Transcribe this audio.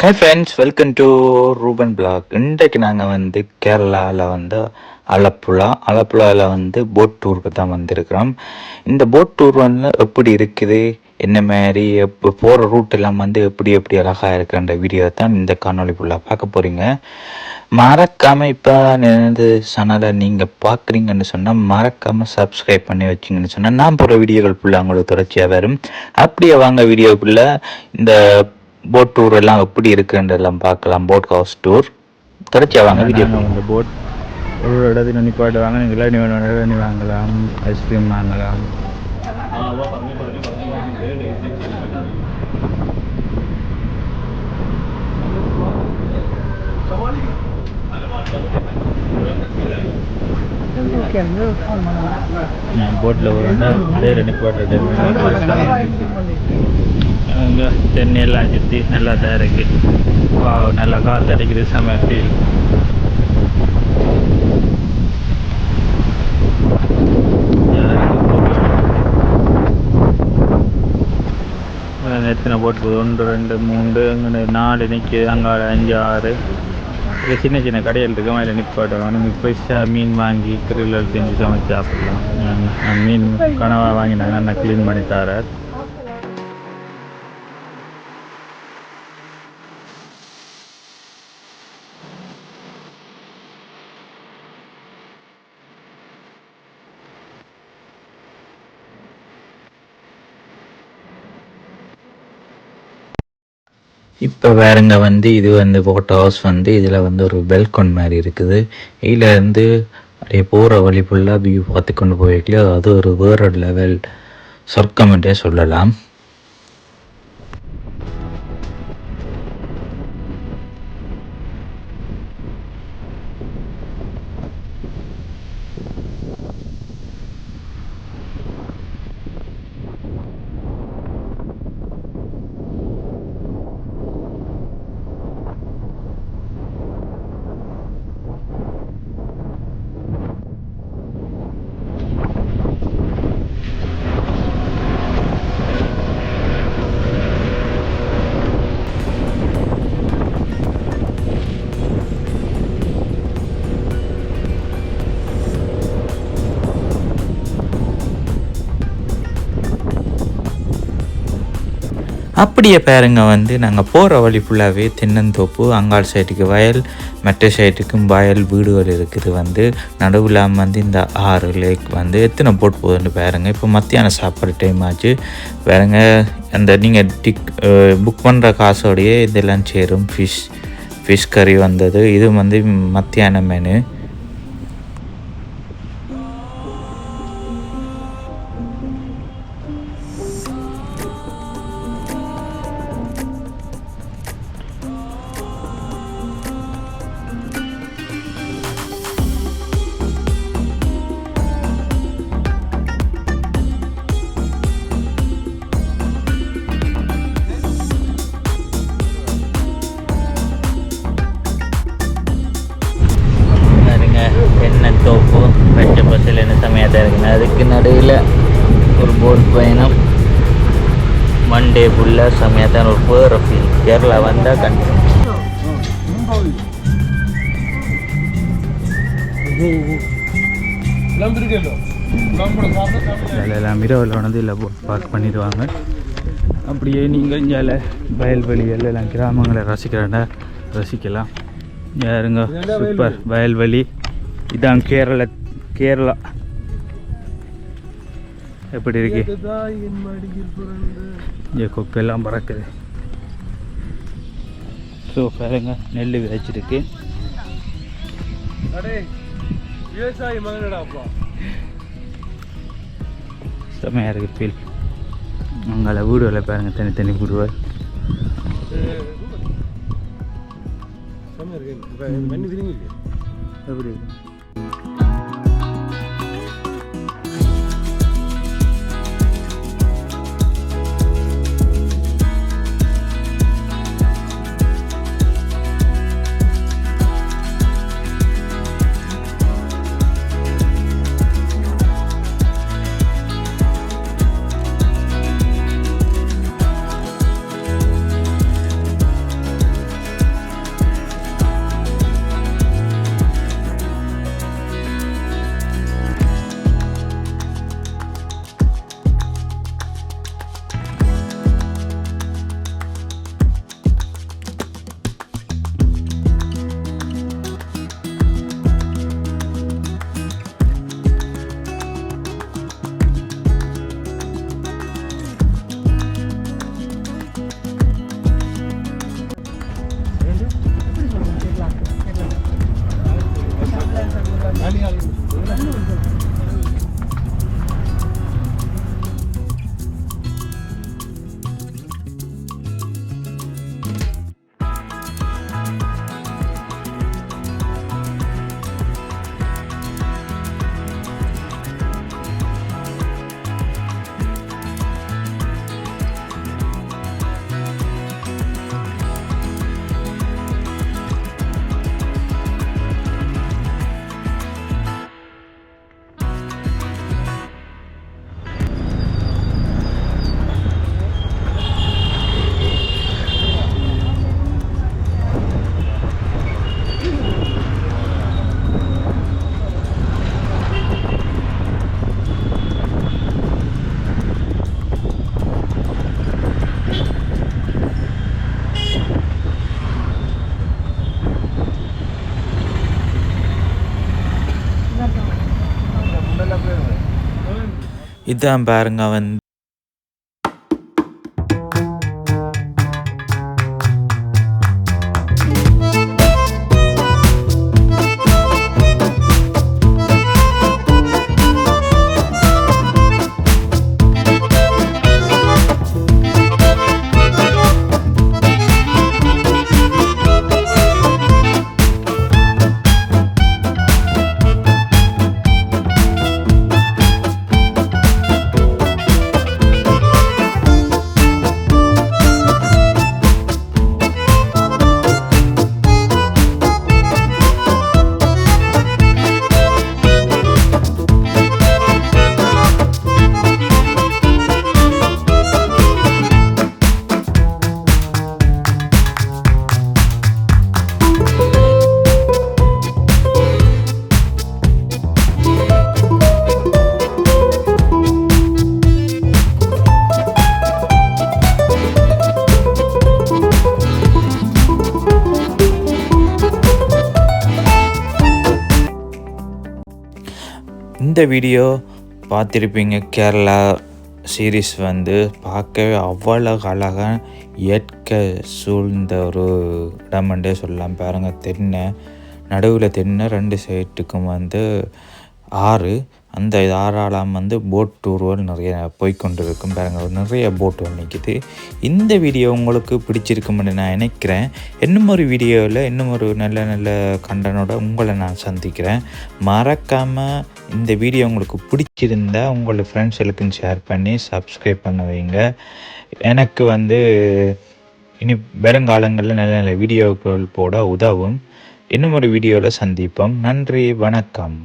Hi friends welcome to Ruban blog இன்றைக்கு நாங்கள் வந்து கேரளாவில் வந்து அலப்புழா அலப்புழாவில் வந்து போட் டூருக்கு தான் வந்திருக்கிறோம். இந்த போட் டூர் வந்து எப்படி இருக்குது என்ன மாதிரி எப்போ போகிற ரூட் எல்லாம் வந்து எப்படி எப்படி அழகாக இருக்குன்ற வீடியோ தான் இந்த காணொளி ஃபுல்லாக பார்க்க போகிறீங்க மறக்காமல் இப்போ எனது சேனலை நீங்கள் பார்க்குறீங்கன்னு சொன்னால் மறக்காமல் சப்ஸ்கிரைப் பண்ணி வச்சிங்கன்னு சொன்னால் நான் போகிற வீடியோகள் ஃபுல்லாக உங்களுக்கு தொடர்ச்சியாக வரும். அப்படியே வாங்க வீடியோக்குள்ளே இந்த போட் டூர் எல்லாம் எப்படி இருக்குன்றதெல்லாம் பார்க்கலாம் போட் ஹவுஸ் டூர் தொடர்ச்சியாக வாங்க வீடியோ இந்த போட் ஒரு இடத்துல நிப்பாட்டுவாங்க நீங்கள் இளநி வேணும் இளநி வாங்கலாம் ஐஸ்கிரீம் வாங்கலாம். போட்டில் ஒரு நிப்பாட்டு அங்கே தென்னை எல்லாம் சுற்றி நல்லா தான் இருக்கு வா நல்லா காற்று அடிக்குது செம ஃபீல் எத்தனை போட் போகுது. ஒன்று ரெண்டு மூன்று அங்கே நாலு நிற்கிது அங்காடு அஞ்சு ஆறு. சின்ன சின்ன கடைகள் இருக்க. மாதிரி நிப்பாட்டுவாங்க நம்ம மீன் வாங்கி கிரில்லர் செஞ்சு சமைச்சு சாப்பிடலாம். மீன் கனவா வாங்கினாங்க நான் க்ளீன் பண்ணி தரேன். இப்போ வேறுங்க வந்து இது வந்து போட் ஹவுஸ் வந்து இதில் வந்து ஒரு பெல்கொன் மாதிரி இருக்குது. இதிலேருந்து அப்படியே போகிற வழி ஃபுல்லாக வியூ பார்த்து கொண்டு போயிருக்கலையோ அது ஒரு வேற லெவல் சொர்க்கம்ன்றே சொல்லலாம். அப்படியே பாருங்க வந்து நாங்கள் போகிற வழி ஃபுல்லாகவே தென்னந்தோப்பு அங்காள் சைட்டுக்கு வயல் மற்ற சைட்டுக்கும் வயல் வீடுகள் இருக்குது வந்து. நடுவில் வந்து இந்த ஆறு லேக் வந்து எத்தனை போட் போகுதுன்னு பாருங்க. இப்போ மத்தியானம் சாப்பாடு டைம் ஆச்சு. பாருங்க அந்த நீங்கள் டிக் புக் பண்ணுற காசோடையே இதெல்லாம் சேரும். ஃபிஷ் ஃபிஷ் கறி வந்தது. இது வந்து மத்தியான மெனு போட் பயணம் ஒன் டே ஃபுல்லாக செம்மையாக தான் ஒரு வேறு ஃபீல் கேரளா வந்தால் கண்டிப்பாக எல்லாம் இரவில் வந்து இல்லை பார்க் பண்ணிடுவாங்க. அப்படியே நீங்கள் இங்கே வயல்வெளிகள் எல்லாம் கிராமங்களை ரசிக்கிறேன்னா ரசிக்கலாம். யாருங்க சூப்பர் வயல்வெளி. இதான் கேரள கேரளா. எப்படி இருக்கு? இங்கே கொக்கெல்லாம் பறக்குது. ஸோ பாருங்க நெல் விதைச்சிருக்கு. விவசாயி மகனடா அப்பா செம்மையாக இருக்குது ஃபீல் அங்கே வீடுகளை பாருங்க தனித்தனி வீடுகள். செம்ம இருக்கு. மண்ணு திரும்பி இருக்கு? எப்படி இதான் பாருங்க வந்து இந்த வீடியோ பார்த்துருப்பீங்க. கேரளா சீரீஸ் வந்து பார்க்கவே அவ்வளோ அழகாக இயற்கை சூழ்ந்த ஒரு இடமண்டே சொல்லலாம். பாருங்க தென்னை நடுவில் தென்னை ரெண்டு சைட்டுக்கும் வந்து ஆறு. அந்த ஆறாலாம் வந்து போட் டூர்கள் நிறைய போய்க்கொண்டு இருக்கும் பாருங்கள் நிறைய போட் நிற்கிது இந்த வீடியோ உங்களுக்கு பிடிச்சிருக்கும்னு நான் நினைக்கிறேன். இன்னும் ஒரு வீடியோவில் இன்னும் ஒரு நல்ல நல்ல கண்டனோட உங்களை நான் சந்திக்கிறேன். மறக்காமல் இந்த வீடியோ உங்களுக்கு பிடிச்சிருந்தா உங்களோட ஃப்ரெண்ட்ஸுகளுக்கும் ஷேர் பண்ணி சப்ஸ்கிரைப் பண்ண வைங்க. எனக்கு வந்து இனி வருங்காலங்களில் நல்ல நல்ல வீடியோக்கள் போட உதவும். இன்னும் ஒரு வீடியோவில் சந்திப்போம். நன்றி வணக்கம்.